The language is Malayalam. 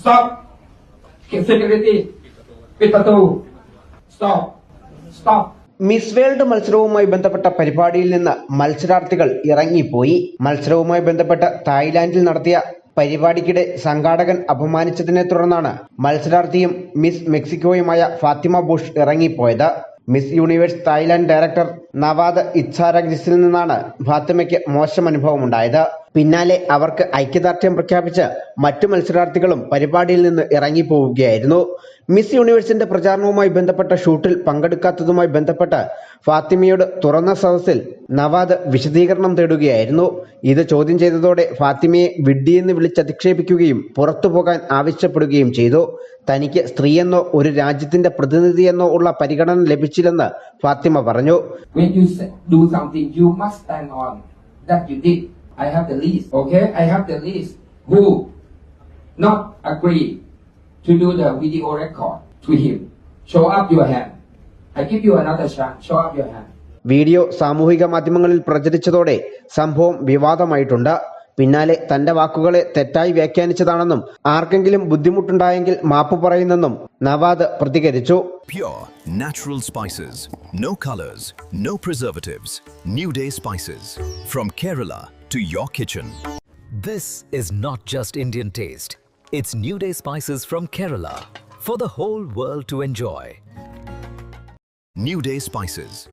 Stop. Security. Pitatu. Stop. Stop. Miss World മത്സരവുമായി ബന്ധപ്പെട്ട പരിപാടിയിൽ നിന്ന് മത്സരാർത്ഥികൾ ഇറങ്ങിപ്പോയി മത്സരവുമായി ബന്ധപ്പെട്ട് തായ്ലാന്റിൽ നടത്തിയ പരിപാടിക്കിടെ സംഘാടകൻ അപമാനിച്ചതിനെ തുടർന്നാണ് മത്സരാർത്ഥിയും മിസ് മെക്സിക്കോയുമായ Fatima Bosch ഇറങ്ങിപ്പോയത് Miss Universe Thailand director Nawat ഇച്ഛാരഗ്ജിസിൽ നിന്നാണ് ഫാത്തിമയ്ക്ക് മോശം അനുഭവമുണ്ടായത് പിന്നാലെ അവർക്ക് ഐക്യദാർഢ്യം പ്രഖ്യാപിച്ച് മറ്റു മത്സരാർത്ഥികളും പരിപാടിയിൽ നിന്ന് ഇറങ്ങിപ്പോവുകയായിരുന്നു. മിസ് യൂണിവേഴ്സിന്റെ പ്രചാരണവുമായി ബന്ധപ്പെട്ട ഷൂട്ടിൽ പങ്കെടുക്കാത്തതുമായി ബന്ധപ്പെട്ട് ഫാത്തിമയോട് തുറന്ന സദസ്സിൽ നവാദ് വിശദീകരണം തേടുകയായിരുന്നു. ഇത് ചോദ്യം ചെയ്തതോടെ ഫാത്തിമയെ വിഡ്ഢിയെന്ന് വിളിച്ചധിക്ഷേപിക്കുകയും പുറത്തു പോകാൻ ആവശ്യപ്പെടുകയും ചെയ്തു. തനിക്ക് സ്ത്രീയെന്നോ ഒരു രാജ്യത്തിന്റെ പ്രതിനിധിയെന്നോ ഉള്ള പരിഗണന ലഭിച്ചില്ലെന്ന് ഫാത്തിമ പറഞ്ഞു. I have the list okay I have the list who not agree to do the video record to him show up your hand I give you another chance show up your hand video സാമൂഹിക മാധ്യമങ്ങളിൽ പ്രചരിച്ചതോടെ സംഭവം വിവാദമായിട്ടുണ്ട് പിന്നാലെ തന്റെ വാക്കുകളെ തെറ്റായി വ്യാഖ്യാനിച്ചതാണെന്നും ആർക്കെങ്കിലും ബുദ്ധിമുട്ടുണ്ടായെങ്കിൽ മാപ്പ് പറയുന്നെന്നും നവാദ് പ്രതികരിച്ചു Pure natural spices, no colors, no preservatives. New Day spices from Kerala to your kitchen. This is not just Indian taste. It's New Day spices from Kerala for the whole world to enjoy. New Day spices